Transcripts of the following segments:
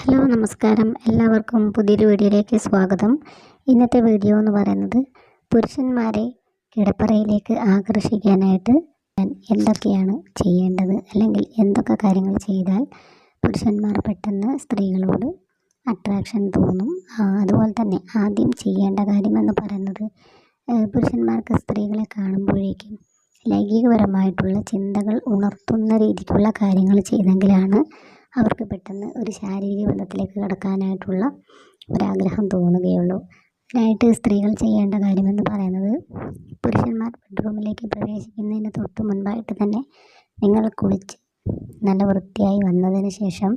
Hello നമസ്കാരം. എല്ലാവർക്കും പുതിയൊരു വീഡിയോയിലേക്ക് സ്വാഗതം. ഇന്നത്തെ വീഡിയോ എന്ന് പറയുന്നത് പുരുഷന്മാരെ കിടപ്പറയിലേക്ക് ആകർഷിക്കാനായിട്ട് ഞാൻ എന്തൊക്കെയാണ് ചെയ്യേണ്ടത്? അല്ലെങ്കിൽ എന്തൊക്കെ കാര്യങ്ങൾ ചെയ്താൽ പുരുഷന്മാർ പെട്ടെന്ന് സ്ത്രീകളോട് അട്രാക്ഷൻ തോന്നും? അതുപോലെ തന്നെ ആദ്യം ചെയ്യേണ്ട കാര്യമെന്ന് പറയുന്നത് പുരുഷന്മാർക്ക് സ്ത്രീകളെ കാണുമ്പോഴേക്കും ലൈംഗികപരമായിട്ടുള്ള ചിന്തകൾ ഉണർത്തുന്ന രീതിക്കുള്ള കാര്യങ്ങൾ ചെയ്തെങ്കിലാണ് അവർക്ക് പെട്ടെന്ന് ഒരു ശാരീരിക ബന്ധത്തിലേക്ക് കടക്കാനായിട്ടുള്ള ഒരാഗ്രഹം തോന്നുകയുള്ളൂ. അതിനായിട്ട് സ്ത്രീകൾ ചെയ്യേണ്ട കാര്യമെന്ന് പറയുന്നത് പുരുഷന്മാർ ബെഡ്റൂമിലേക്ക് പ്രവേശിക്കുന്നതിന് തൊട്ട് മുൻപായിട്ട് തന്നെ നിങ്ങൾ കുളിച്ച് നല്ല വൃത്തിയായി വന്നതിന് ശേഷം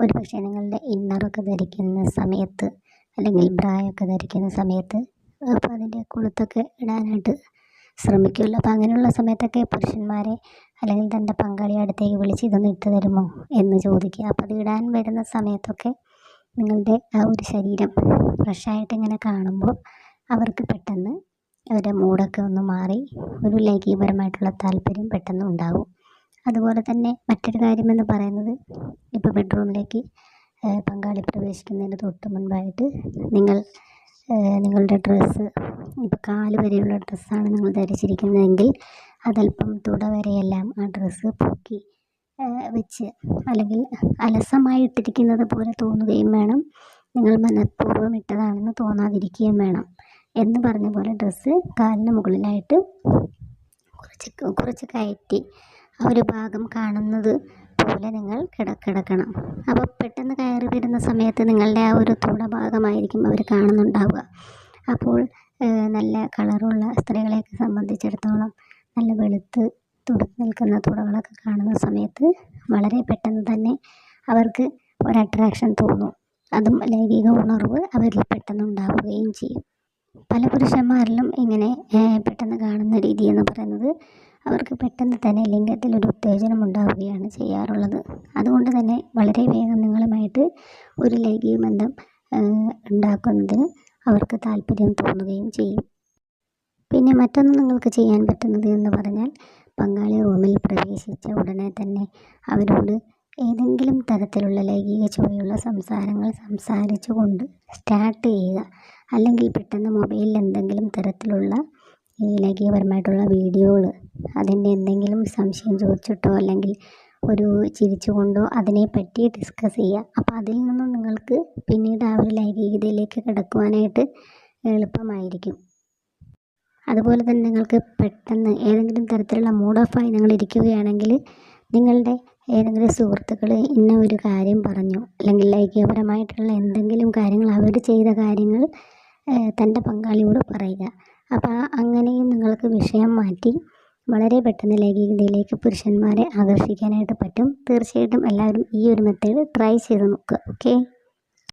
ഒരു പക്ഷേ നിങ്ങളുടെ ഇന്നറൊക്കെ ധരിക്കുന്ന സമയത്ത് അല്ലെങ്കിൽ ബ്രായൊക്കെ ധരിക്കുന്ന സമയത്ത് അപ്പോൾ അതിന്റെ കൊളുത്തൊക്കെ ഇടാനായിട്ട് ശ്രമിക്കുമല്ലോ. അപ്പോൾ അങ്ങനെയുള്ള സമയത്തൊക്കെ പുരുഷന്മാരെ അല്ലെങ്കിൽ തന്റെ പങ്കാളിയെ അടുത്തേക്ക് വിളിച്ച് ഇതൊന്ന് ഇട്ട് തരുമോ എന്ന് ചോദിക്കുക. അപ്പോൾ അത് ഇടാൻ വരുന്ന സമയത്തൊക്കെ നിങ്ങളുടെ ആ ഒരു ശരീരം ഫ്രഷായിട്ട് ഇങ്ങനെ കാണുമ്പോൾ അവർക്ക് പെട്ടെന്ന് അവരുടെ മൂടൊക്കെ ഒന്ന് മാറി ഒരു ലൈംഗികപരമായിട്ടുള്ള താല്പര്യം പെട്ടെന്ന് ഉണ്ടാകും അതുപോലെ തന്നെ മറ്റൊരു കാര്യമെന്ന് പറയുന്നത് ഇപ്പോൾ ബെഡ്റൂമിലേക്ക് പങ്കാളി പ്രവേശിക്കുന്നതിന് തൊട്ട് മുൻപായിട്ട് നിങ്ങൾ നിങ്ങളുടെ ഡ്രസ്സ് ഇപ്പോൾ കാൽ വരെയുള്ള ഡ്രസ്സാണ് നിങ്ങൾ ധരിച്ചിരിക്കുന്നതെങ്കിൽ അതല്പം തുട വരെയെല്ലാം ആ ഡ്രസ്സ് പൊക്കി വെച്ച് അല്ലെങ്കിൽ അലസമായി ഇട്ടിരിക്കുന്നത് പോലെ തോന്നുകയും വേണം. നിങ്ങൾ മനഃപൂർവം ഇട്ടതാണെന്ന് തോന്നാതിരിക്കുകയും വേണം എന്ന് പറഞ്ഞ പോലെ ഡ്രസ്സ് കാലിന് മുകളിലായിട്ട് കുറച്ച് കുറച്ച് കയറ്റി ആ ഒരു ഭാഗം കാണുന്നത് പോലെ നിങ്ങൾ കിടക്കിടക്കണം അപ്പോൾ പെട്ടെന്ന് കയറി വരുന്ന സമയത്ത് നിങ്ങളുടെ ആ ഒരു തുട ഭാഗമായിരിക്കും അവർ കാണുന്നുണ്ടാവുക. അപ്പോൾ നല്ല കളറുള്ള സ്ത്രീകളെയൊക്കെ സംബന്ധിച്ചിടത്തോളം നല്ല വെളുത്ത് തുടുത്ത് നിൽക്കുന്ന തുടകളൊക്കെ കാണുന്ന സമയത്ത് വളരെ പെട്ടെന്ന് തന്നെ അവർക്ക് ഒരു അട്രാക്ഷൻ തോന്നും. അതും ലൈംഗിക ഉണർവ് അവരിൽ പെട്ടെന്ന് ഉണ്ടാവുകയും ചെയ്യും. പല പുരുഷന്മാരിലും ഇങ്ങനെ പെട്ടെന്ന് കാണുന്ന രീതി എന്ന് പറയുന്നത് അവർക്ക് പെട്ടെന്ന് തന്നെ ലിംഗത്തിൽ ഒരു ഉത്തേജനം ഉണ്ടാവുകയാണ് ചെയ്യാറുള്ളത്. അതുകൊണ്ട് തന്നെ വളരെ വേഗം നിങ്ങളുമായിട്ട് ഒരു ലൈംഗിക ബന്ധം ഉണ്ടാക്കുന്നതിന് അവർക്ക് താല്പര്യം തോന്നുകയും ചെയ്യും. പിന്നെ മറ്റൊന്ന് നിങ്ങൾക്ക് ചെയ്യാൻ പറ്റുന്നത് എന്ന് പറഞ്ഞാൽ പങ്കാളി റൂമിൽ പ്രവേശിച്ച ഉടനെ തന്നെ അവരോട് ഏതെങ്കിലും തരത്തിലുള്ള ലൈംഗിക ചുവയുള്ള സംസാരങ്ങൾ സംസാരിച്ചുകൊണ്ട് സ്റ്റാർട്ട് ചെയ്യുക. അല്ലെങ്കിൽ പെട്ടെന്ന് മൊബൈലിൽ എന്തെങ്കിലും തരത്തിലുള്ള ഈ ലൈംഗികപരമായിട്ടുള്ള വീഡിയോകൾ അതിന്റെ എന്തെങ്കിലും സംശയം ചോദിച്ചിട്ടോ അല്ലെങ്കിൽ ഒരു ചിരിച്ചുകൊണ്ടോ അതിനെപ്പറ്റി ഡിസ്കസ് ചെയ്യുക. അപ്പോൾ അതിൽ നിന്നും നിങ്ങൾക്ക് പിന്നീട് ആ ഒരു ലൈംഗികതയിലേക്ക് കിടക്കുവാനായിട്ട് എളുപ്പമായിരിക്കും. അതുപോലെ തന്നെ നിങ്ങൾക്ക് പെട്ടെന്ന് ഏതെങ്കിലും തരത്തിലുള്ള മൂഡ് ഓഫായി നിങ്ങൾ ഇരിക്കുകയാണെങ്കിൽ നിങ്ങളുടെ ഏതെങ്കിലും സുഹൃത്തുക്കൾ ഇന്ന ഒരു കാര്യം പറഞ്ഞു അല്ലെങ്കിൽ ലൈംഗികപരമായിട്ടുള്ള എന്തെങ്കിലും കാര്യങ്ങൾ അവർ ചെയ്ത കാര്യങ്ങൾ തന്റെ പങ്കാളിയോട് പറയുക. അപ്പോൾ അങ്ങനെയും നിങ്ങൾക്ക് വിഷയം മാറ്റി വളരെ പെട്ടെന്ന് ലൈംഗികതയിലേക്ക് പുരുഷന്മാരെ ആകർഷിക്കാനായിട്ട് പറ്റും. തീർച്ചയായിട്ടും എല്ലാവരും ഈ ഒരു മെത്തേഡ് ട്രൈ ചെയ്ത് നോക്കുക ഓക്കെ